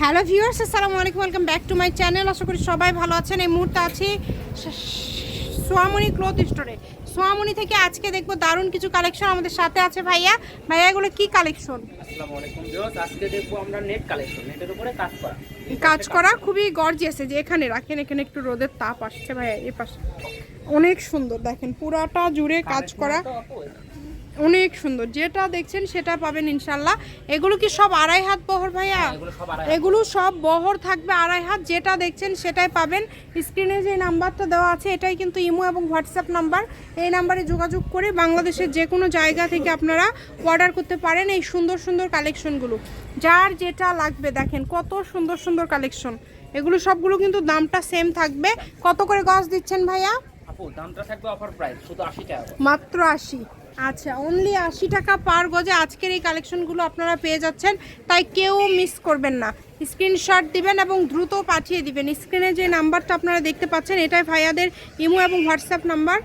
Hello viewers আসসালামু আলাইকুম welcome back to my channel. আশা করি সবাই ভালো আছেন। এই মুহূর্তে আছি সোয়ামণি ক্লথ স্টোরে। সোয়ামণি থেকে আজকে দেখব দারুণ কিছু কালেকশন আমাদের সাথে আছে ভাইয়া। ভাইয়া এগুলো কি কালেকশন? আসসালামু আলাইকুম ভিউয়ার্স আজকে দেখব আমরা নেট কালেকশন। নেটের উপরে কাজ করা। কাজ করা খুবই গর্জিয়াস যে এখানে রাখেন এখানে একটু রোদের তাপ আসছে ভাইয়া এই পাশে অনেক সুন্দর দেখেন পুরাটা জুড়ে কাজ করা। অনেক সুন্দর। যেটা দেখছেন সেটা পাবেন ইনশাল্লাহ। এগুলো কি সব আড়াই হাত বহর ভাইয়া? এগুলো সব আড়াই এগুলো সব বহর থাকবে আড়াই হাত। যেটা দেখছেন সেটাই পাবেন। স্ক্রিনে যে নাম্বারটা দেওয়া আছে এটাই কিন্তু ইমো এবং হোয়াটসঅ্যাপ নাম্বার। এই নাম্বারে যোগাযোগ করে বাংলাদেশের যে কোনো জায়গা থেকে আপনারা অর্ডার করতে পারেন এই সুন্দর সুন্দর কালেকশনগুলো। যার যেটা লাগবে দেখেন কত সুন্দর সুন্দর কালেকশন। এগুলো সবগুলো কিন্তু দামটা সেম থাকবে। কত করে গজ দিচ্ছেন ভাইয়া? আপু দামটা থাকবে অফার প্রাইস শুধু আশি টাকা মাত্র আশি। আচ্ছা অনলি আশি টাকা পার গজে আজকের এই কালেকশনগুলো আপনারা পেয়ে যাচ্ছেন, তাই কেউ মিস করবেন না। স্ক্রিনশট দিবেন এবং দ্রুত পাঠিয়ে দিবেন। স্ক্রিনে যে নাম্বারটা আপনারা দেখতে পাচ্ছেন, এটাই ভাইয়াদের ইমো এবং হোয়াটসঅ্যাপ নাম্বার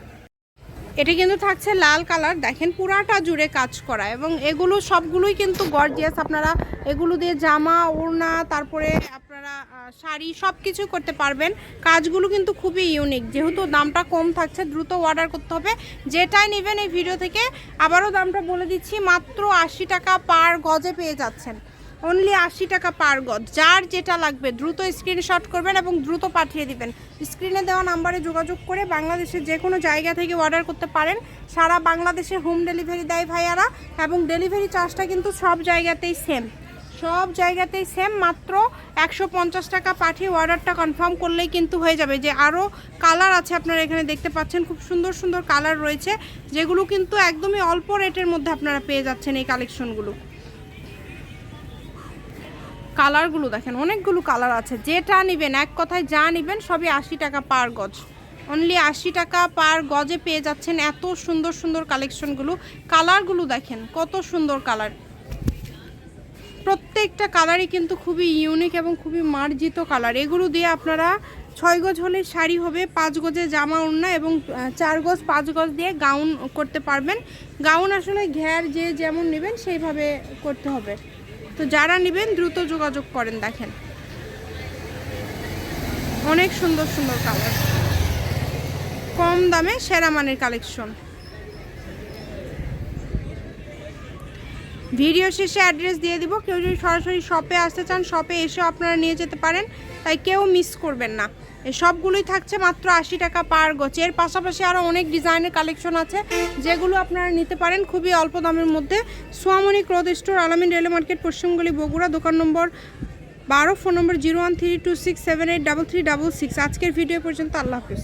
এটা কিন্তু থাকছে লাল কালার। দেখেন পুরাটা জুড়ে কাজ করা এবং এগুলো সবগুলোই কিন্তু গর্জিয়াস আপনারা এগুলো দিয়ে জামা, ওড়না, তারপরে আপনারা শাড়ি সব কিছু করতে পারবেন। কাজগুলো কিন্তু খুবই ইউনিক যেহেতু দামটা কম থাকছে, দ্রুত অর্ডার করতে হবে। যেটাই নেবেন এই ভিডিও থেকে। আবারও দামটা বলে দিচ্ছি, মাত্র আশি টাকা পার গজে পেয়ে যাচ্ছেন। অনলি আশি টাকা পার গজ। যার যেটা লাগবে, দ্রুত স্ক্রিনশট করবেন এবং দ্রুত পাঠিয়ে দিবেন। স্ক্রিনে দেওয়া নাম্বারে যোগাযোগ করে বাংলাদেশের যে কোনো জায়গা থেকে অর্ডার করতে পারেন। সারা বাংলাদেশে হোম ডেলিভারি দেয় ভাইয়ারা এবং ডেলিভারি চার্জটা কিন্তু সব জায়গাতেই সেম সব জায়গাতেই সেম মাত্র একশো পঞ্চাশ টাকা পাঠিয়ে অর্ডারটা কনফার্ম করলেই কিন্তু হয়ে যাবে। যে আরও কালার আছে আপনারা এখানে দেখতে পাচ্ছেন, খুব সুন্দর সুন্দর কালার রয়েছে, যেগুলো কিন্তু একদমই অল্প রেটের মধ্যে আপনারা পেয়ে যাচ্ছেন এই কালেকশনগুলো কালারগুলো দেখেন, অনেকগুলো কালার আছে। যেটা নেবেন, এক কথায় যা নেবেন, সবই আশি টাকা পার গজ। অনলি আশি টাকা পার গজে পেয়ে যাচ্ছেন এত সুন্দর সুন্দর কালেকশনগুলো। কালারগুলো দেখেন, কত সুন্দর কালার। প্রত্যেকটা কালারই কিন্তু খুবই ইউনিক এবং খুবই মার্জিত কালার। এগুলো দিয়ে আপনারা ছয় গজ হলে শাড়ি হবে, পাঁচ গজে জামা ওড়না এবং চার গজ, পাঁচ গজ দিয়ে গাউন করতে পারবেন। গাউন আসলে ঘের যে যেমন নেবেন, সেইভাবে করতে হবে। তো যারা নেবেন দ্রুত যোগাযোগ করেন, দেখেন। অনেক সুন্দর সুন্দর কালার কম দামে সেরা মানের কালেকশন ভিডিও শেষে অ্যাড্রেস দিয়ে দিব। কেউ যদি সরাসরি শপে আসতে চান শপে এসেও আপনারা নিয়ে যেতে পারেন। তাই কেউ মিস করবেন না। সবগুলোই থাকছে মাত্র আশি টাকা পার গছ এর পাশাপাশি আরও অনেক ডিজাইনের কালেকশন আছে, যেগুলো আপনারা নিতে পারেন খুবই অল্প দামের মধ্যে। সোয়ামণি ক্রোধ স্টোর, আলামিন রেলওয়ে মার্কেট, পশ্চিমগলি, বগুড়া, দোকান নম্বর বারো, ফোন নম্বর zero one three two six seven eight double three double six আজকের ভিডিও পর্যন্ত আল্লাহ হাফিজ।